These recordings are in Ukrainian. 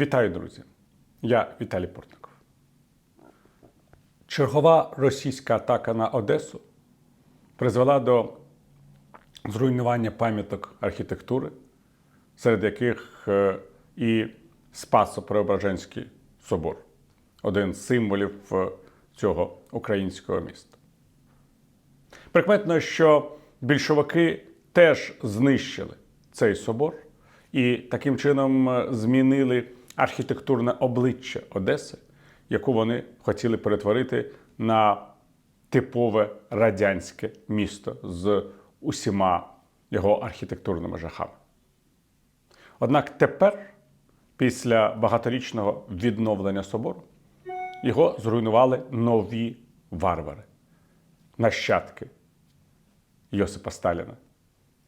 Вітаю, друзі! Я Віталій Портников. Чергова російська атака на Одесу призвела до зруйнування пам'яток архітектури, серед яких е, і Спасо-Преображенський собор один з символів е, цього українського міста. Прикметно, що більшовики теж знищили цей собор і таким чином е, змінили архітектурне обличчя Одеси, яку вони хотіли перетворити на типове радянське місто з усіма його архітектурними жахами. Однак тепер, після багаторічного відновлення собору, його зруйнували нові варвари, нащадки Йосипа Сталіна,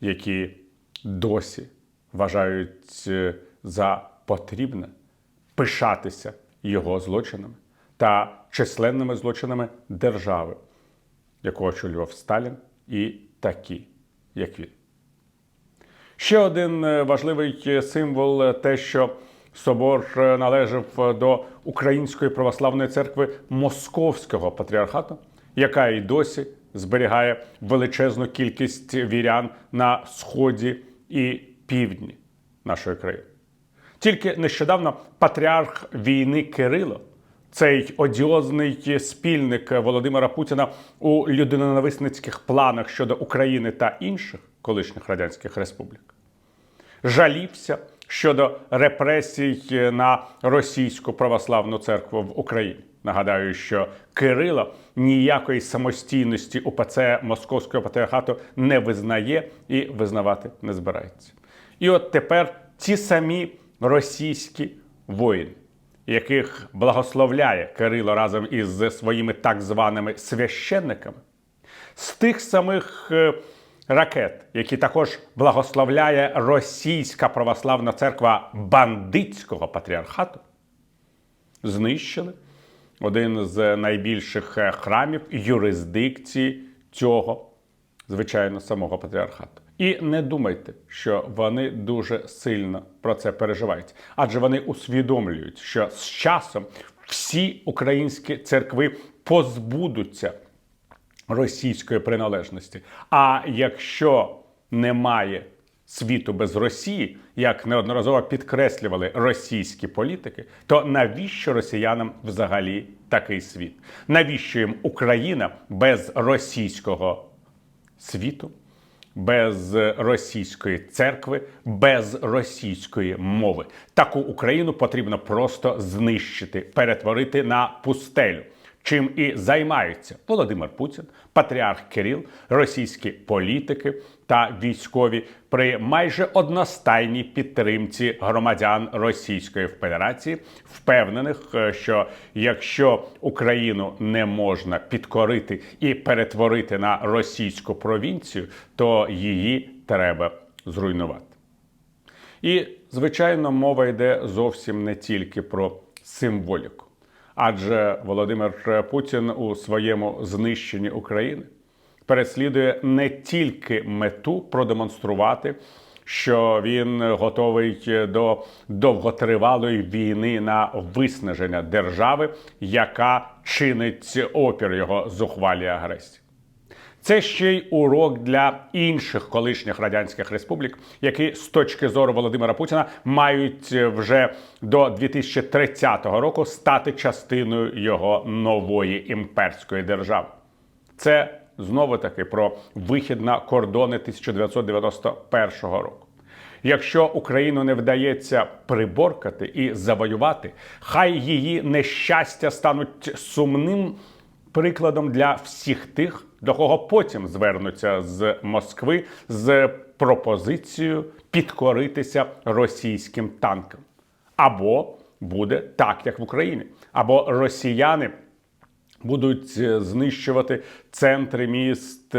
які досі вважають е, за потрібне пишатися його злочинами та численними злочинами держави, яку очолював Сталін, і такі, як він. Ще один е, важливий символ е, те, що собор е, належав до Української православної церкви Московського патріархату, яка і досі зберігає величезну кількість вірян на сході і півдні нашої країни. Тільки нещодавно патріарх війни Кирило, цей одіозний спільник Володимира Путіна у людиноненависницьких планах щодо України та інших колишніх радянських республік, жалівся щодо репресій на російську православну церкву в Україні. Нагадаю, що Кирило ніякої самостійності УПЦ Московського патріархату не визнає і визнавати не збирається. І от тепер ті самі російські воїни, яких благословляє Кирило разом із своїми так званими священниками, з тих самих е, ракет, які також благословляє російська православна церква бандитського патріархату, знищили один з найбільших е, храмів юрисдикції цього, звичайно, самого патріархату. І не думайте, що вони дуже сильно про це переживають, адже вони усвідомлюють, що з часом всі українські церкви позбудуться російської приналежності. А якщо немає світу без Росії, як неодноразово підкреслювали російські політики, то навіщо росіянам взагалі такий світ? Навіщо їм Україна без російського світу? Без російської церкви, без російської мови. Таку Україну потрібно просто знищити, перетворити на пустелю. Чим і займаються Володимир Путін, патріарх Кирил, російські політики та військові при майже одностайній підтримці громадян Російської Федерації, впевнених, е, що якщо Україну не можна підкорити і перетворити на російську провінцію, то її треба зруйнувати. І, звичайно, мова йде зовсім не тільки про символіку. Адже Володимир Путін у своєму знищенні України переслідує не тільки мету продемонструвати, що він готовий до довготривалої війни на виснаження держави, яка чинить опір його зухвалій агресії. Це ще й урок для інших колишніх радянських республік, які з точки зору Володимира Путіна мають вже до 2030 року стати частиною його нової імперської держави. Це знову таки про вихід на кордони 1991 року. Якщо Україну не вдається приборкати і завоювати, хай її нещастя стануть сумним прикладом для всіх тих, до кого потім звернуться з Москви з пропозицією підкоритися російським танкам. Або буде так, як в Україні, або росіяни будуть знищувати центри міст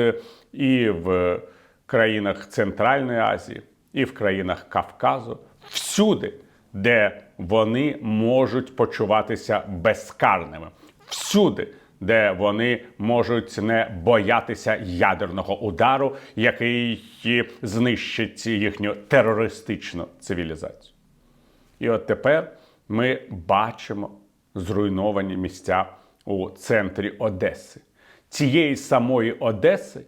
і в країнах Центральної Азії, і в країнах Кавказу, всюди, де вони можуть почуватися безкарними, всюди, де вони можуть не боятися ядерного удару, який знищить їхню терористичну цивілізацію. І от тепер ми бачимо зруйновані місця у центрі Одеси, цієї самої Одеси,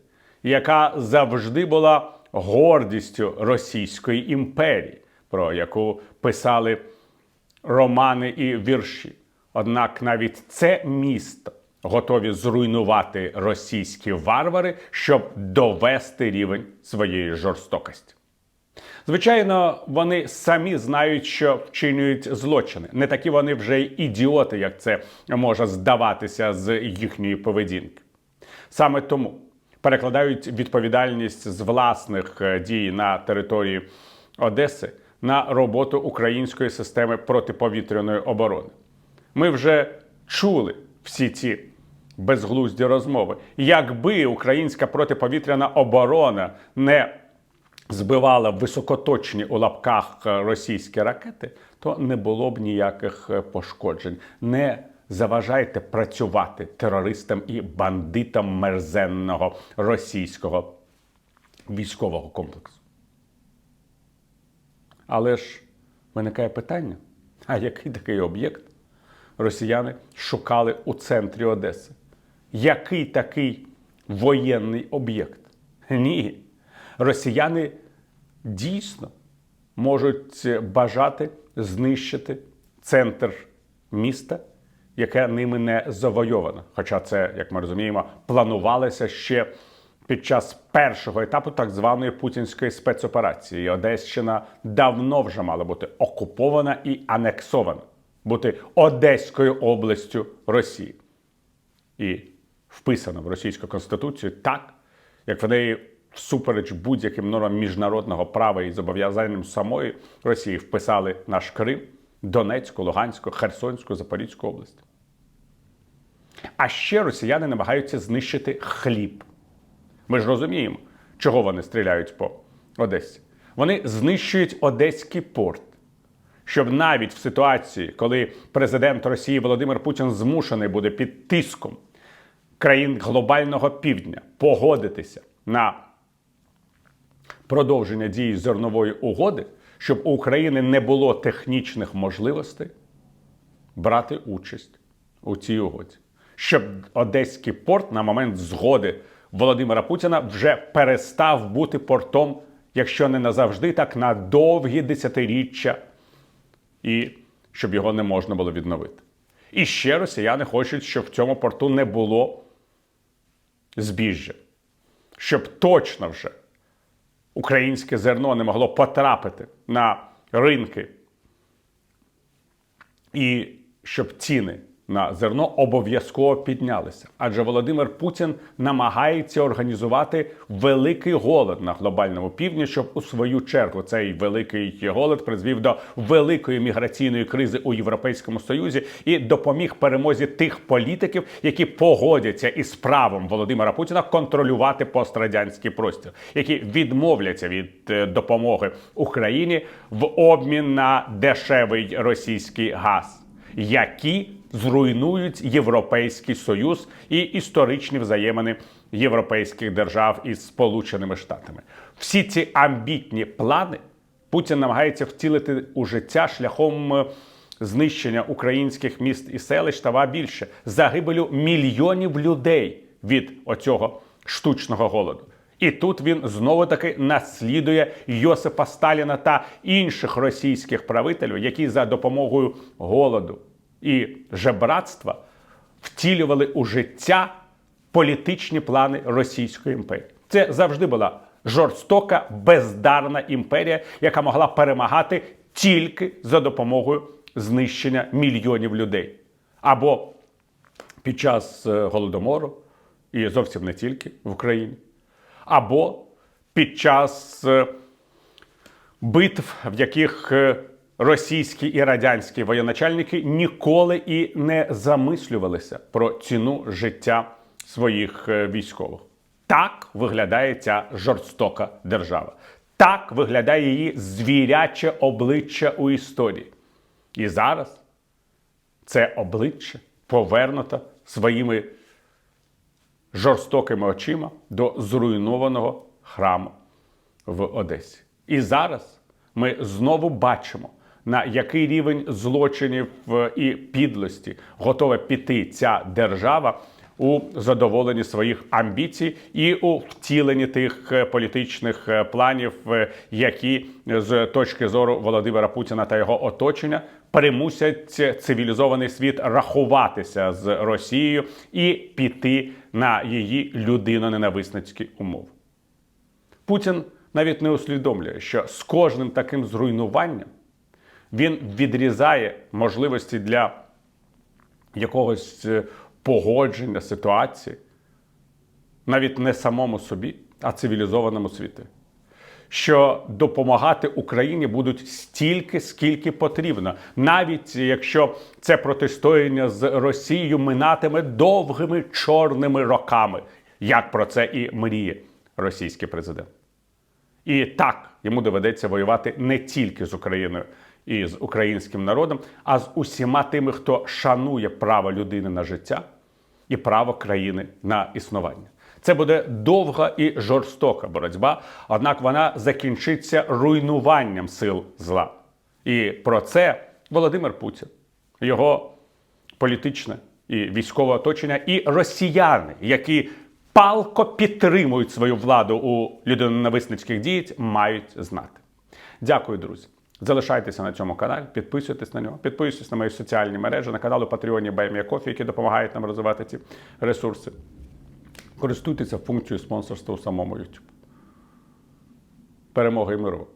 яка завжди була гордістю Російської імперії, про яку писали романи і вірші. Однак навіть це місто готові зруйнувати російські варвари, щоб довести рівень своєї жорстокості. Звичайно, вони самі знають, що вчинюють злочини. Не такі вони вже й ідіоти, як це може здаватися з їхньої поведінки. Саме тому перекладають відповідальність з власних е, дій на території Одеси на роботу української системи протиповітряної оборони. Ми вже чули всі ці безглузді розмови. Якби українська протиповітряна оборона не збивала високоточні у лапках е, російські ракети, то не було б ніяких е, пошкоджень. Не заважайте працювати терористам і бандитам мерзенного російського військового комплексу. Але ж виникає питання: а який такий об'єкт росіяни шукали у центрі Одеси? Який такий воєнний об'єкт? Ні. Росіяни дійсно можуть бажати знищити центр міста, яке ними не завойовано. Хоча це, як ми розуміємо, планувалося ще під час першого етапу так званої путінської спецоперації. І Одещина давно вже мала бути окупована і анексована, бути Одеською областю Росії. І вписана в російську конституцію так, як в неї всупереч будь-яким нормам міжнародного права і зобов'язанням самої Росії вписали наш Крим, Донецьку, Луганську, Херсонську, Запорізьку область. А ще росіяни намагаються знищити хліб. Ми ж розуміємо, чого вони стріляють по Одесі. Вони знищують Одеський порт. Щоб навіть в ситуації, коли президент Росії Володимир Путін змушений буде під тиском країн глобального півдня погодитися на продовження дії зернової угоди, щоб у України не було технічних можливостей брати участь у цій угоді, щоб Одеський порт на момент згоди Володимира Путіна вже перестав бути портом, якщо не назавжди, так на довгі десятиріччя, і щоб його не можна було відновити. І ще росіяни хочуть, щоб в цьому порту не було збіжжя, щоб точно вже українське зерно не могло потрапити на ринки, і щоб ціни на зерно обов'язково піднялися. Адже Володимир Путін намагається організувати великий голод на глобальному півдні, щоб у свою чергу цей великий голод призвів до великої міграційної кризи у Європейському Союзі і допоміг перемозі тих політиків, які погодяться із правом Володимира Путіна контролювати пострадянський простір, які відмовляться від е, допомоги Україні в обмін на дешевий російський газ які зруйнують Європейський Союз і історичні взаємини європейських держав із Сполученими Штатами. Всі ці амбітні плани Путін намагається втілити у життя шляхом е, знищення українських міст і селищ та більше загибелю мільйонів людей від оцього штучного голоду. І тут він знову таки наслідує Йосипа Сталіна та інших російських правителів, які за допомогою голоду і жебратства втілювали у життя політичні плани Російської імперії. Це завжди була жорстока, бездарна імперія, яка могла перемагати тільки за допомогою знищення мільйонів людей. Або під час е, голодомору, і зовсім не тільки в Україні або під час е, битв, в яких е, російські і радянські воєначальники ніколи і не замислювалися про ціну життя своїх е, військових. Так виглядає ця жорстока держава. Так виглядає її звіряче обличчя у історії. І зараз це обличчя повернуто своїми жорстокими очима до зруйнованого храму в Одесі. І зараз ми знову бачимо на який рівень злочинів е, і підлості готова піти ця держава у задоволенні своїх амбіцій і у втіленні тих е, політичних е, планів, які з точки зору Володимира Путіна та його оточення примусять цивілізований світ рахуватися з Росією і піти на її людиноненависницькі умови. Путін навіть не усвідомлює, що з кожним таким зруйнуванням він відрізає можливості для якогось е, погодження ситуації, навіть не самому собі, а цивілізованому світу. Що допомагати Україні будуть стільки, скільки потрібно, навіть якщо це протистояння з Росією минатиме довгими чорними роками, як про це і мріє російський президент. І так йому доведеться воювати не тільки з Україною і з українським народом, а з усіма тими, хто шанує право людини на життя і право країни на існування. Це буде довга і жорстока боротьба, однак вона закінчиться руйнуванням сил зла. І про це Володимир Путін, його політичне і військове оточення, і росіяни, які палко підтримують свою владу у людиноненависницьких діях, мають знати. Дякую, друзі. Залишайтеся на цьому каналі, підписуйтесь на нього, підписуйтесь на мої соціальні мережі, на канал у Патреоні Баймія Кофі, які допомагають нам розвивати ці ресурси. Користуйтеся функцією спонсорства у самому YouTube. Перемоги і миру!